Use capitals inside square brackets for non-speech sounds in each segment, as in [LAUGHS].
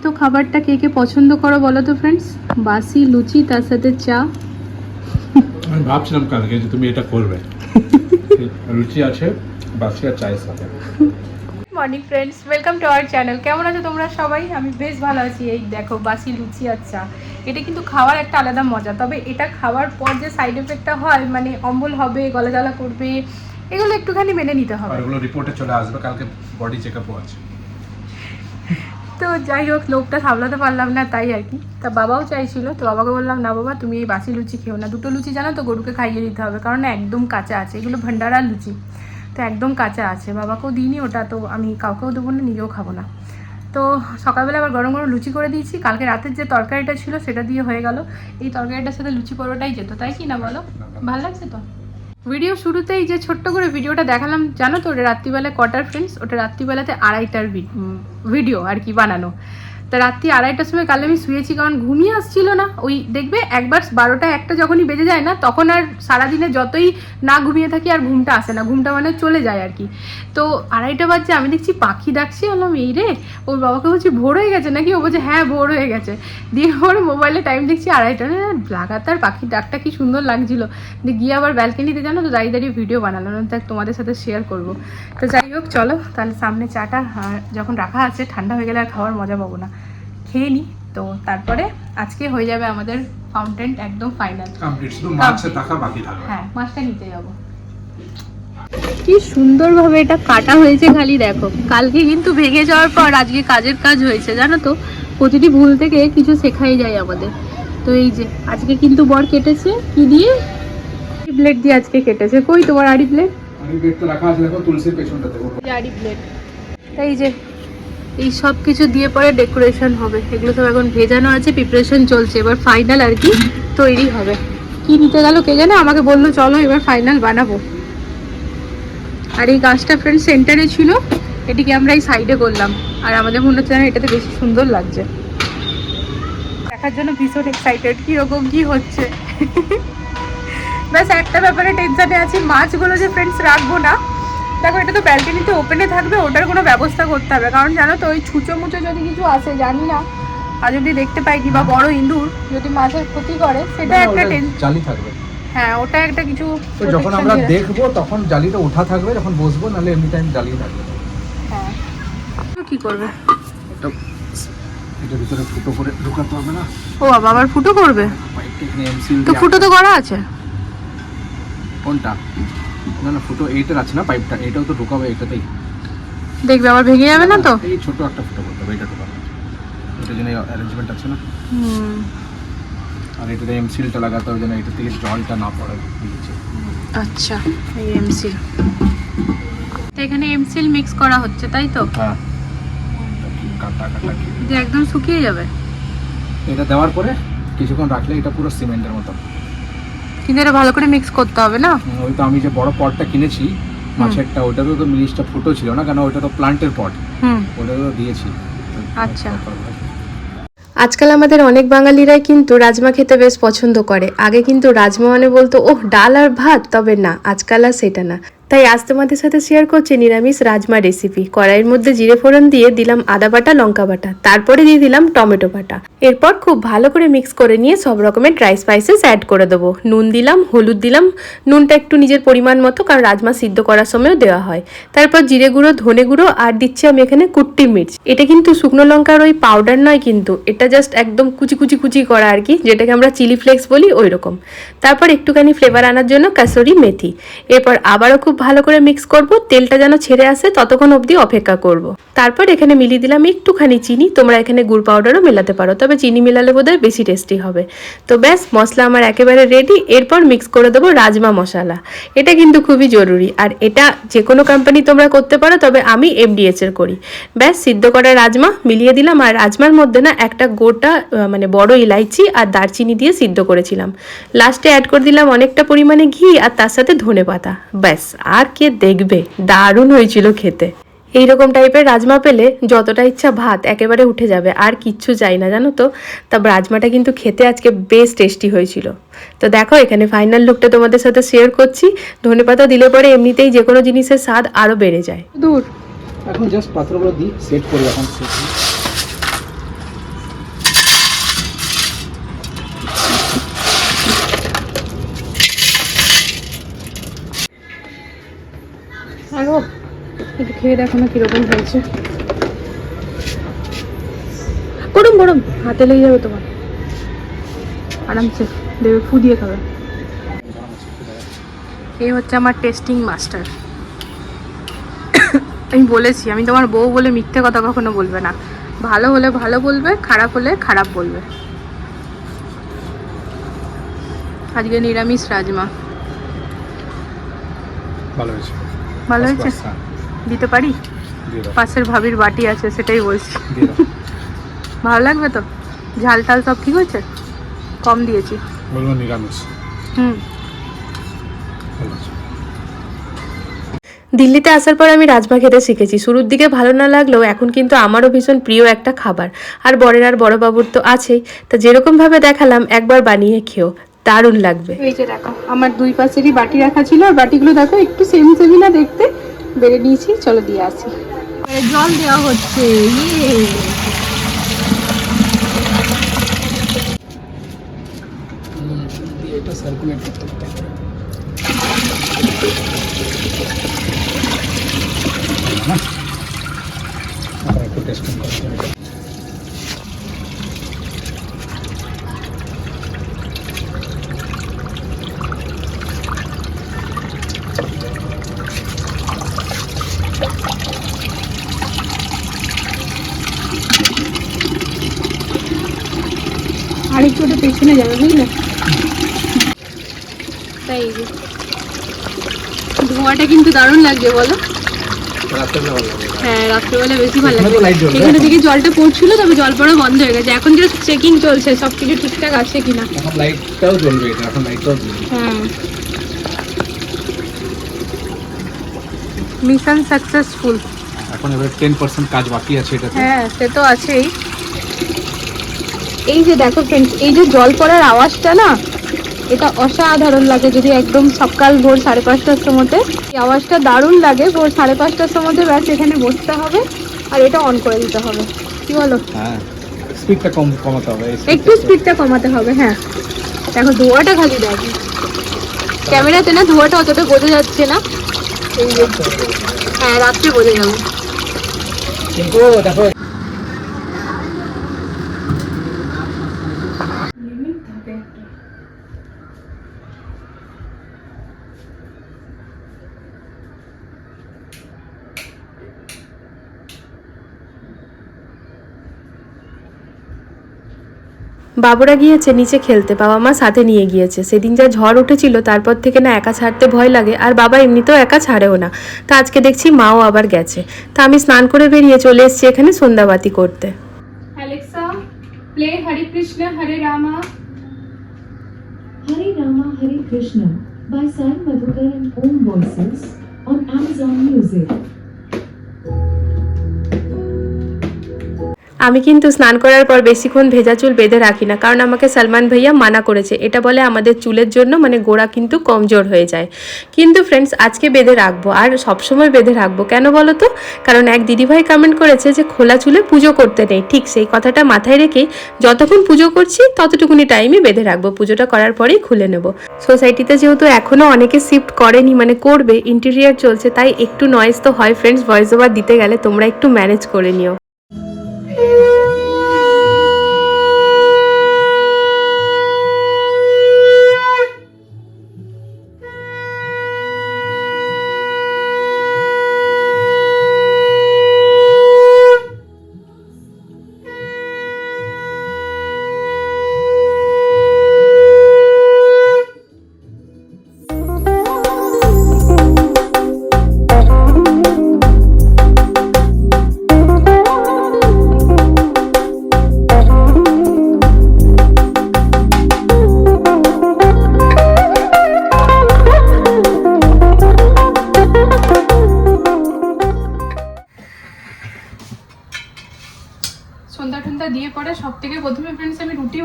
অমৃত খাবারটা কে কে পছন্দ করো বলো তো ফ্রেন্ডস বাসি লুচি তার সাথে চা। আমি ভাবছিলাম কালকে যে তুমি এটা করবে। [LAUGHS] রুচি আছে বাসি আর চায়ের সাথে। Morning friends welcome to our channel কেমন আছো তোমরা সবাই? আমি বেশ ভালো আছি। এই দেখো বাসি লুচি আর চা। এটা কিন্তু খাওয়ার একটা আলাদা মজা। তবে এটা খাওয়ার পর যে সাইড এফেক্টটা হয় মানে অম্বল হবে গলা জ্বালা করবে এগুলো একটুখানি মেনে নিতে হবে। আর এগুলো রিপোর্টে চলে আসবে কালকে বডি চেক আপও আছে। তো যাই হোক লোকটা সামলাতে পারলাম না তাই আর কি। তা বাবাও চাইছিল তো বাবাকে বললাম না বাবা তুমি এই বাসি লুচি খেও না। দুটো লুচি জানো তো গরুকে খাইয়ে দিতে হবে। কারণ একদম কাঁচা আছে। এগুলো ভান্ডারার লুচি। তো একদম কাঁচা আছে। বাবাকেও দিইনি ওটা তো আমি কাউকেও দেবো না নিজেও খাব না। তো সকালবেলা আবার গরম গরম লুচি করে দিয়েছি। কালকে রাতের যে তরকারিটা ছিল সেটা দিয়ে হয়ে গেল। এই তরকারিটার সাথে লুচি পরোটাই যেত তাই কি না বলো? ভালো লাগছে তো? ভিডিও শুরুতেই যে ছোট্ট করে ভিডিওটা দেখালাম, জানো তো, ওটা রাত্রিবেলায় কটার ফ্রেন্ডস ওটা রাত্রিবেলাতে আড়াইটার ভিডিও আর কি বানানো। তা রাত্রি আড়াইটার সময় কালে আমি শুয়েছি, কারণ ঘুমিয়ে আসছিল না। ওই দেখবে একবার বারোটা একটা যখনই বেজে যায় না, তখন আর সারাদিনে যতই না ঘুমিয়ে থাকি আর ঘুমটা আসে না। ঘুমটা মানে চলে যায় আর কি। তো আড়াইটা বাজছে, আমি দেখছি পাখি ডাকছি বললাম, এই রে, ওর বাবাকে বলছি ভোর হয়ে গেছে নাকি? ও বলছে হ্যাঁ ভোর হয়ে গেছে। দিয়ে ওর মোবাইলে টাইম দেখছি আড়াইটা। লাগাতার পাখির ডাকটা কি সুন্দর লাগছিল। দিয়ে গিয়ে আবার ব্যালকনিতে জানো তো দাঁড়িয়ে দাঁড়িয়ে ভিডিও বানালাম। দেখ তোমাদের সাথে শেয়ার করব। তো যাই হোক, চলো, তাহলে সামনে চাটা যখন রাখা আছে, ঠান্ডা হয়ে গেলে আর খাওয়ার মজা পাবো না। খেয়ে নিই তো তারপরে আজকে হয়ে যাবে আমাদের ফাউন্টেন একদম ফাইনাল কমপ্লিট শুধু টাকা বাকি থাকবে। হ্যাঁ মাছটা নিতে যাব। কি সুন্দরভাবে এটা কাটা হয়েছে খালি দেখো। কালকে কিন্তু ভেঙে যাওয়ার পর আজকে কাজের কাজ হয়েছে জানো তো? প্রতিটি ভুল থেকে কিছু শেখাই যায় আমাদের। তো এই যে আজকে কিন্তু বর কেটেছে কি দিয়ে? ব্লেড দিয়ে আজকে কেটেছে। কই তোমার আড়ি ব্লেড আমি বেড তো রাখা আছে দেখো তুলসীর পেছনটাতে। আড়ি ব্লেড এই যে এই সব কিছু দিয়ে পরে ডেকোরেশন হবে। এগুলো সব এখন ভেজানো আছে প্রিপারেশন চলছে। এবার ফাইনাল আর কি তৈরি হবে। কি নিতে গেল কে জানে? আমাকে বলল, চলো এবার ফাইনাল বানাবো। আর এই গাছটা ফ্রেন্ড সেন্টারে ছিল। এটিকে আমরা এই সাইডে করলাম। আর আমাদের মনে হচ্ছে এটাতে বেশি সুন্দর লাগছে। দেখার জন্য ভীষণ এক্সাইটেড কীরকম কি হচ্ছে? ব্যাস, একটা ব্যাপারে টেনশনে আছি। মাছগুলো যে ফ্রেন্ডস রাখব না দেখো এটা তো ব্যালকনিতে ওপেনে থাকবে ওটার কোনো ব্যবস্থা করতে হবে। কারণ জানো তো ওই ছুঁচো মুচো যদি কিছু আসে জানি না আর যদি দেখতে পাই কি বা বড় ইঁদুর যদি মাছের ক্ষতি করে সেটা একটা জালি থাকবে। হ্যাঁ ওটা একটা কিছু যখন আমরা দেখব তখন জালিটা ওঠা থাকবে যখন বসবো নাহলে এমনি টাইম জালি থাকবে। হ্যাঁ। তো কি করবে? এটা ভিতরে ফুটো করে ঢোকাতে হবে না? ও বাবা আবার ফুটো করবে? তো ফুটো তো করা আছে। কোনটা? না না ফুটো এইটার আছে না পাইপটা? এটাও তো ঢোকাবে এটাতেই দেখবে আবার ভেঙে যাবে না তো? এই ছোট একটা ফুটো করতে হবে এটা ঢোকাবে। জন্য অ্যারেঞ্জমেন্ট আছে না? হুম। আর এটাতে এমসিলটা লাগাতে হবে যেন এটা থেকে জলটা না পড়ে নিচে। আচ্ছা এই এমসিল তো এখানে এমসিল মিক্স করা হচ্ছে তাই তো? হ্যাঁ। কাটা কাটা যে একদম শুকিয়ে যাবে। এটা দেওয়ার পরে কিছুক্ষণ রাখলে এটা পুরো সিমেন্টের মতো কিন্তু এটা ভালো করে মিক্স করতে হবে না? ওই তো আমি যে বড় পটটা কিনেছি মাছেরটা ওটাতেও তো মিলিশটা ফুটো ছিল না কেন ওটা তো প্লান্টের পট হুম। ওটাও তো দিয়েছি। আচ্ছা। আজকাল আমাদের অনেক বাঙালিরাই কিন্তু রাজমা খেতে বেশ পছন্দ করে। আগে কিন্তু রাজমা মানে বলতো ওহ ডাল আর ভাত? তবে না আজকাল আর সেটা না। তাই আজ তোমাদের সাথে শেয়ার করছি নিরামিষ রাজমা রেসিপি কড়াইয়ের মধ্যে জিরে ফোড়ন দিয়ে দিলাম আদা বাটা, লঙ্কা বাটা। তারপরে দিয়ে দিলাম টমেটো বাটা। এরপর খুব ভালো করে মিক্স করে নিয়ে সব রকমের ড্রাই স্পাইসেস অ্যাড করে দেবো। নুন দিলাম, হলুদ দিলাম। নুনটা একটু নিজের পরিমাণ মতো, কারণ রাজমা সিদ্ধ করার সময়ও দেওয়া হয়। তারপর জিরে গুঁড়ো, ধনে গুঁড়ো, আর দিচ্ছি আমি এখানে কুট্টি মির্চ। এটা কিন্তু শুকনো লঙ্কার ওই পাউডার নয় কিন্তু, এটা জাস্ট একদম কুচি কুচি কুচি করা আর কি, যেটাকে আমরা চিলি ফ্লেক্স বলি ওই রকম তারপর একটুখানি ফ্লেভার আনার জন্য কাসুরি মেথি। এরপর আবারও খুব ভালো করে মিক্স করব, তেলটা যেন ছেড়ে আসে ততক্ষণ অবধি অপেক্ষা করব। তারপর এখানে মিলিয়ে দিলাম একটুখানি চিনি, তোমরা এখানে গুড় পাউডারও মেলাতে পারো, তবে চিনি মেলালে বোধহয় বেশি টেস্টি হবে। তো ব্যাস, মশলা আমার একেবারে রেডি এরপর মিক্স করে দেবো রাজমা মশলা। এটা কিন্তু খুবই জরুরি, আর এটা যে কোনো কোম্পানি তোমরা করতে পারো, তবে আমি এমডিএচ এর করি। ব্যাস, সিদ্ধ করা রাজমা, মিলিয়ে দিলাম, আর রাজমার মধ্যে না একটা গোটা মানে বড় ইলাইচি আর দারচিনি দিয়ে সিদ্ধ করেছিলাম। লাস্টে অ্যাড করে দিলাম অনেকটা পরিমাণে ঘি, আর তার সাথে ধনে পাতা ব্যাস আর কে দেখবে? দারুণ হয়েছিল খেতে। এইরকম টাইপের রাজমা পেলে যতটা ইচ্ছা ভাত একেবারে উঠে যাবে আর কিচ্ছু চাই না জানো তো? তা রাজমাটা কিন্তু খেতে আজকে বেশ টেস্টি হয়েছিল। তো দেখো এখানে ফাইনাল লুকটা তোমাদের সাথে শেয়ার করছি। ধনেপাতা দিলে পরে এমনিতেই যে কোনো জিনিসের স্বাদ আরও বেড়ে যায়। দূর। এখন জাস্ট পাত্রগুলো দিই সেট করি এখন। খেয়ে দেখো না কীরকম হয়েছে। গরম গরম। হাতে লেগে যাবে তোমার। আরামসে দেবে ফু দিয়ে খাবে। এই হচ্ছে আমার টেস্টিং মাস্টার আমি বলেছি আমি তোমার বউ বলে মিথ্যে কথা কখনো বলবে না। ভালো হলে ভালো বলবে খারাপ হলে খারাপ বলবে। আজকে নিরামিষ রাজমা। ভালো হয়েছে। ভালো হয়েছে? হ্যাঁ, দিতে পারি? পাশের ভাবির বাটি আছে সেটাই বলছি। ভালো লাগবে তো? ঝাল টাল সব ঠিক হয়েছে? কম দিয়েছি। বলব নিরামিষ। হুম। দিল্লিতে আসার পর আমি রাজমা খেতে শিখেছি। শুরুর দিকে ভালো না লাগলেও এখন কিন্তু আমারও ভীষণ প্রিয় একটা খাবার। আর বরের আর বড় বাবুর তো আছেই। তা যেরকমভাবে দেখালাম একবার বানিয়ে খেও। দারুণ লাগবে। এই যে দেখো আমার দুই পাশেরই বাটি রাখা ছিল। আর বাটিগুলো দেখো একটু সেম সেমি না দেখতে। বেড়ে নিয়েছি চলো দিয়ে আসি। জল দেওয়া হচ্ছে ইয়ে। এটা সার্কুলেট করতে হবে একটু টেস্টিং করতে হবে। পেছনে যাবে বুঝলে? তাই। ধোঁয়াটা কিন্তু দারুণ লাগছে বলো। হ্যাঁ রাত্রেবেলা বেশি ভালো লাগে। এখানে থেকে জলটা পড়ছিল তবে জল পড়া বন্ধ হয়ে গেছে। এখন যে চেকিং চলছে সব কিছু ঠিকঠাক আছে কিনা। এখন লাইটটাও জ্বলবে এখন লাইটটাও হ্যাঁ। মিশন সাকসেসফুল এখন এবার টেন পার্সেন্ট কাজ বাকি আছে এটাতে। হ্যাঁ সে তো আছেই। এই যে দেখো ফ্রেন্ডস এই যে জল পড়ার আওয়াজটা না এটা অসাধারণ লাগে যদি একদম সকাল ভোর সাড়ে পাঁচটার সময়তে। এই আওয়াজটা দারুণ লাগে ভোর সাড়ে পাঁচটার সময়তে ব্যাস এখানে বসতে হবে আর এটা অন করে দিতে হবে। কি বলো? হ্যাঁ স্পিডটা কম কমাতে হবে একটু স্পিডটা কমাতে হবে হ্যাঁ। দেখো ধোঁয়াটা খালি দেখো। ক্যামেরাতে না ধোঁয়াটা অতটা বোঝা যাচ্ছে না। হ্যাঁ রাত্রে বোঝা যাবে। দেখো। বাবুরা গিয়েছে নিচে খেলতে। বাবা মা সাথে নিয়ে গিয়েছে। সেদিন যা ঝড় উঠেছিল তারপর থেকে না একা ছাড়তে ভয় লাগে। আর বাবা এমনিতেও একা ছাড়েও না। তা আজকে দেখছি মাও আবার গেছে। তা আমি স্নান করে বেরিয়ে চলে এসেছি এখানে সন্ধ্যাবাতি করতে। Alexa, play Hare Krishna, Hare Rama. Hare Rama Hare Krishna by Sai Madhukar and Om Voices on Amazon Music. আমি কিন্তু স্নান করার পর বেশিক্ষণ ভেজা চুল বেঁধে রাখি না, কারণ আমাকে সালমান ভাইয়া মানা করেছে। এটা বলে আমাদের চুলের জন্য মানে গোড়া কিন্তু কমজোর হয়ে যায়। কিন্তু ফ্রেন্ডস আজকে বেঁধে রাখব, আর সবসময় বেঁধে রাখব। কেন বলো তো? কারণ এক দিদিভাই কমেন্ট করেছে যে খোলা চুলে পুজো করতে নেই। ঠিক সেই কথাটা মাথায় রেখেই যতক্ষণ পুজো করছি, ততটুকুনি টাইমই বেঁধে রাখব। পুজোটা করার পরেই খুলে নেব। সোসাইটিতে যেহেতু এখনও অনেকে শিফট করেনি মানে করবে ইন্টেরিয়ার চলছে, তাই একটু নয়েজ তো হয় ফ্রেন্ডস ভয়েস ওভার দিতে গেলে তোমরা একটু ম্যানেজ করে নিও।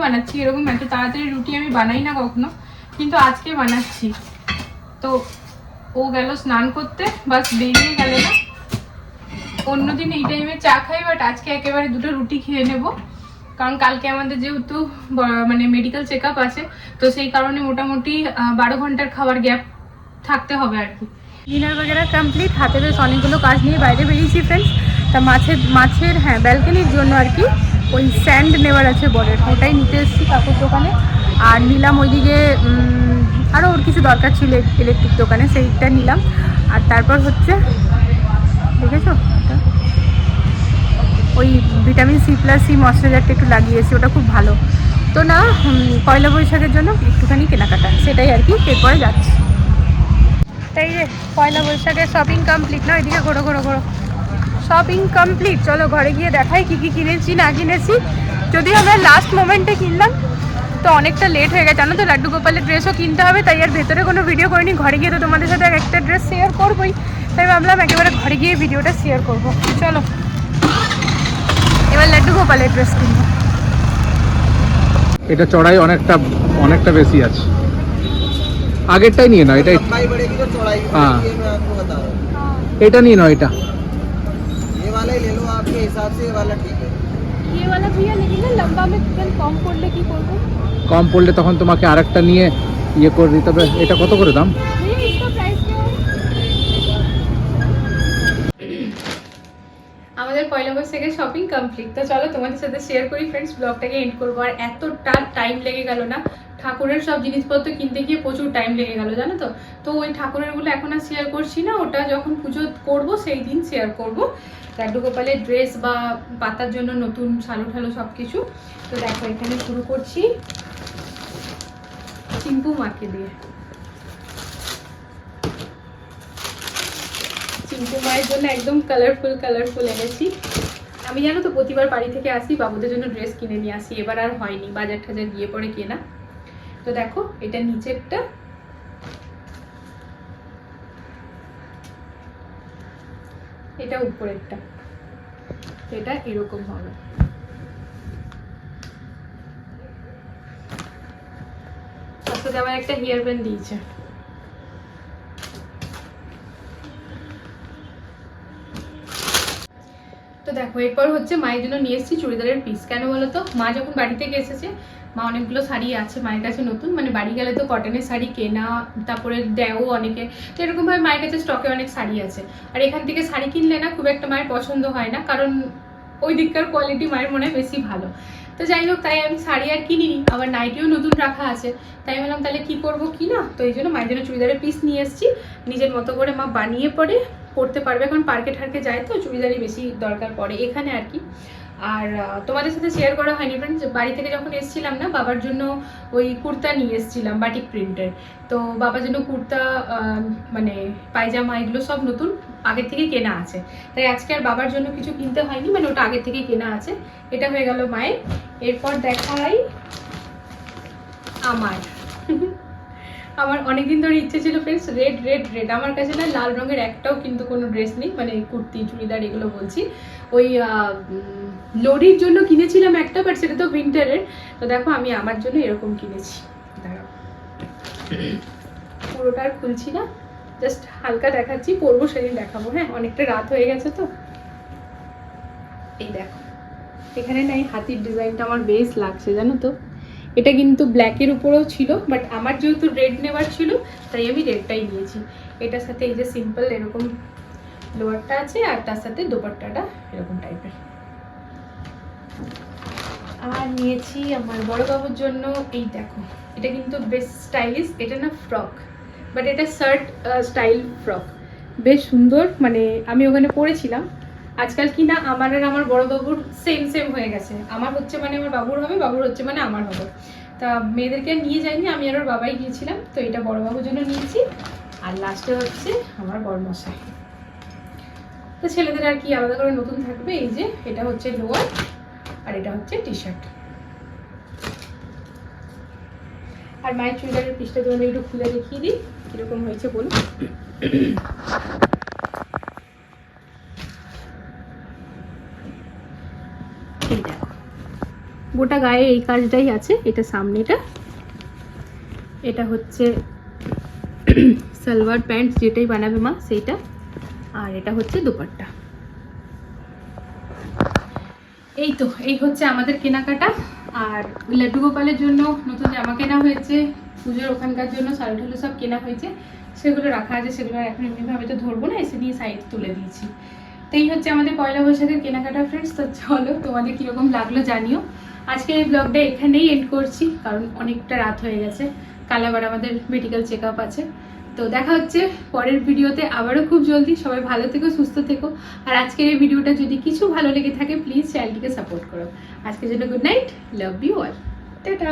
বানাচ্ছি, এরকম এত তাড়াতাড়ি রুটি আমি বানাই না কখনো, কিন্তু আজকে বানাচ্ছি। তো ও গেল স্নান করতে, বাস বেরিয়ে গেল না। অন্যদিন এই টাইমে চা খাই বাট আজকে একেবারে দুটো রুটি খেয়ে নেব। কারণ কালকে আমাদের যেহেতু মানে মেডিকেল চেক আছে, তো সেই কারণে মোটামুটি বারো ঘণ্টার খাবার গ্যাপ থাকতে হবে আর কি। ডিনার বাগেরা কমপ্লিট হাতে বেশ অনেকগুলো কাজ নিয়ে বাইরে বেরিয়েছি ফ্রেন্ডস তা মাছের মাছের হ্যাঁ ব্যালকনির জন্য আর কি। ওই স্যান্ড নেওয়ার আছে বলের ওটাই নিতে এসেছি কাকুর দোকানে। আর নিলাম ওইদিকে আরও ওর কিছু দরকার ছিল ইলেকট্রিক দোকানে, সেইটা নিলাম। আর তারপর হচ্ছে, দেখেছ? ওই ভিটামিন সি প্লাস সি ময়শ্চারাইজারটা একটু লাগিয়েছি, ওটা খুব ভালো। তো না পয়লা বৈশাখের জন্য একটুখানি কেনাকাটা, সেটাই আর কি, এরপরে যাচ্ছি। তাই পয়লা বৈশাখের শপিং কমপ্লিট না এদিকে ঘোরো ঘোরো ঘোরো। শপিং কমপ্লিট চলো ঘরে গিয়ে দেখাই কি কি কিনেছি না কিনেছি। যদি আমরা লাস্ট মোমেন্টে কিনলাম তো অনেকটা লেট হয়ে গেছে। জানো তো লাড্ডু গোপালের ড্রেসও কিনতে হবে তাই আর ভেতরে কোনো ভিডিও করিনি। ঘরে গিয়ে তো তোমাদের সাথে একটা ড্রেস শেয়ার করবোই। তাই ভাবলাম একেবারে ঘরে গিয়ে ভিডিওটা শেয়ার করব। চলো এবার লাড্ডু গোপালের ড্রেস কিনবো। এটা চড়াই অনেকটা অনেকটা বেশি আছে। আগেরটাই নিয়ে নাও এটা হ্যাঁ। এটা নিয়ে নাও এটা। ये वाला ही ले लो आपके हिसाब से ये वाला ठीक है ये वाला भैया लेकिन ना लंबा में कम पड़ले কি করবো কম পড়লে তখন তোমাকে আরেকটা নিয়ে ইয়ে করে দিতে হবে এটা কত করে দাম भैया इसका प्राइस क्या है আমাদের পয়লা বৈশাখের শপিং কমপ্লিট তো চলো তোমাদের সাথে শেয়ার করি ফ্রেন্ডস ব্লগটাকে এন্ড করবো আর এতটা টাইম লেগে গেল না ঠাকুরের সব জিনিসপত্র কিনতে গিয়ে প্রচুর টাইম লেগে গেল, জানো তো? তো ওই ঠাকুরেরগুলো এখন আর শেয়ার করছি না, ওটা যখন পুজো করব সেই দিন শেয়ার করব। লাড্ডু গোপালের ড্রেস বা পাতার জন্য নতুন শালু ঠালু সব কিছু তো দেখো, এখানে শুরু করছি চিম্পু মাকে দিয়ে। চিম্পু মায়ের জন্য একদম কালারফুল কালারফুল এনেছি। আমি জানো তো, প্রতিবার বাড়ি থেকে আসি, বাবুদের জন্য ড্রেস কিনে নিয়ে আসি। এবার আর হয়নি বাজার টাজার গিয়ে পরে কেনা। তো দেখো, এটা নিচেরটা। এটা উপরেরটা। এটা এরকম হবে। আবার একটা হেয়ার ব্যান্ড দিয়েছে। তো দেখো, এরপর হচ্ছে মায়ের জন্য নিয়ে এসেছি চুড়িদারের পিস কেন বলো তো? মা যখন বাড়ি থেকে এসেছে মা অনেকগুলো শাড়ি আছে, মায়ের কাছে নতুন মানে বাড়ি গেলে তো কটনের শাড়ি কেনা, তারপরে দেও অনেকে। তো এরকমভাবে মায়ের কাছে স্টকে অনেক শাড়ি আছে। আর এখান থেকে শাড়ি কিনলে না খুব একটা মায়ের পছন্দ হয় না, কারণ ওই দিককার কোয়ালিটি মায়ের মনে হয় বেশি ভালো। তো যাই হোক, তাই আমি শাড়ি আর কিনিনি, আবার নাইটিও নতুন রাখা আছে। তাই ভাবলাম তাহলে কি করব কি না তো এই জন্য মায়ের জন্য চুড়িদারের পিস নিয়ে এসেছি। নিজের মতো করে মা বানিয়ে পরে পড়তে পারবে এখন পার্কে ঠার্কে যায় তো, চুড়িদারই বেশি দরকার পড়ে এখানে আর কি। আর তোমাদের সাথে শেয়ার করা হয়নি ফ্রেন্ডস বাড়ি থেকে যখন এসেছিলাম না, বাবার জন্য ওই কুর্তা নিয়ে এসেছিলাম বাটিক প্রিন্টের তো বাবার জন্য কুর্তা মানে পায়জামা এগুলো সব নতুন আগের থেকে কেনা আছে। তাই আজকে আর বাবার জন্য কিছু কিনতে হয়নি মানে ওটা আগের থেকে কেনা আছে। এটা হয়ে গেল মায়ের। এরপর দেখাই আমার। [LAUGHS] আমার অনেকদিন ধরে ইচ্ছে ছিল ফ্রেন্ডস রেড রেড রেড আমার কাছে না লাল রঙের একটাও কিন্তু কোনো ড্রেস নেই মানে কুর্তি, চুড়িদার এগুলো বলছি। ওই লোডির জন্য কিনেছিলাম একটা বাট সেটা তো উইন্টারের তো দেখো, আমি আমার জন্য এরকম কিনেছি। পুরোটা আর খুলছি না। জাস্ট হালকা দেখাচ্ছি, পরবো সেদিন দেখাবো। হ্যাঁ অনেকটা রাত হয়ে গেছে তো। এই দেখো। এখানে না এই হাতির ডিজাইনটা আমার বেশ লাগছে, জানো তো। এটা কিন্তু ব্ল্যাকের উপরেও ছিল বাট আমার যেহেতু রেড নেওয়ার ছিল, তাই আমি রেডটাই নিয়েছি। এটার সাথে এই যে সিম্পল এরকম লোয়ারটা আছে, আর তার সাথে দোপাট্টাটা এরকম টাইপের আর নিয়েছি আমার বড় বাবুর জন্য এই দেখো, এটা কিন্তু বেশ স্টাইলিশ এটা না ফ্রক বাট এটা শার্ট স্টাইল ফ্রক বেশ সুন্দর মানে আমি ওখানে পরেছিলাম। আজকাল কি না, আমার আর আমার বড় বাবুর সেম সেম হয়ে গেছে। আমার হচ্ছে মানে আমার বাবুর হবে, বাবুর হচ্ছে মানে আমার হবে। তা মেয়েদেরকে নিয়ে যাইনি, আমি আর ওর বাবাই গিয়েছিলাম, তো এটা বড় বাবুর জন্য নিয়েছি। আর লাস্টে হচ্ছে আমার বড় মশাই তো ছেলেদের আর কি আলাদা করে নতুন থাকবে, এই যে, এটা হচ্ছে লোয়ার। আর এটা হচ্ছে টি শার্ট আর মায়ের চুড়িদারের পিসটা তোমাদের একটু খুলে দেখিয়ে দিই, কীরকম হয়েছে বলুন। গোটা গায়ে এই কাজটাই আছে, এটা সামনেটা। এটা হচ্ছে সালোয়ার প্যান্ট, যেটাই বানাবে মা, সেইটা। আর এটা হচ্ছে দুপাট্টা। এই তো, এই হচ্ছে আমাদের কেনাকাটা। আর লাড্ডু গোপালের জন্য নতুন জামা কেনা হয়েছে, পুজোর ওখানকার জন্য শাড়ি ঠালু সব কেনা হয়েছে। সেগুলো রাখা আছে, সেগুলো এখন এমনিভাবে তো ধরবো না, এসে নিয়ে সাইড তুলে দিয়েছি। তো এই হচ্ছে আমাদের পয়লা বৈশাখের কেনাকাটা ফ্রেন্ডস তো চলো তোমাদের কীরকম লাগল জানিও। আজকে এই ব্লগটা এখানেই এন্ড করছি, কারণ অনেকটা রাত হয়ে গেছে। কাল আবার আমাদের মেডিকেল চেক আছে। তো দেখা হচ্ছে পরের ভিডিওতে আবারও খুব জলদি। সবাই ভালো থেকো, সুস্থ থেকো। আর আজকের এই ভিডিওটা যদি কিছু ভালো লেগে থাকে প্লিজ চ্যানেলটিকে সাপোর্ট করো। আজকের জন্য good night love you all tata!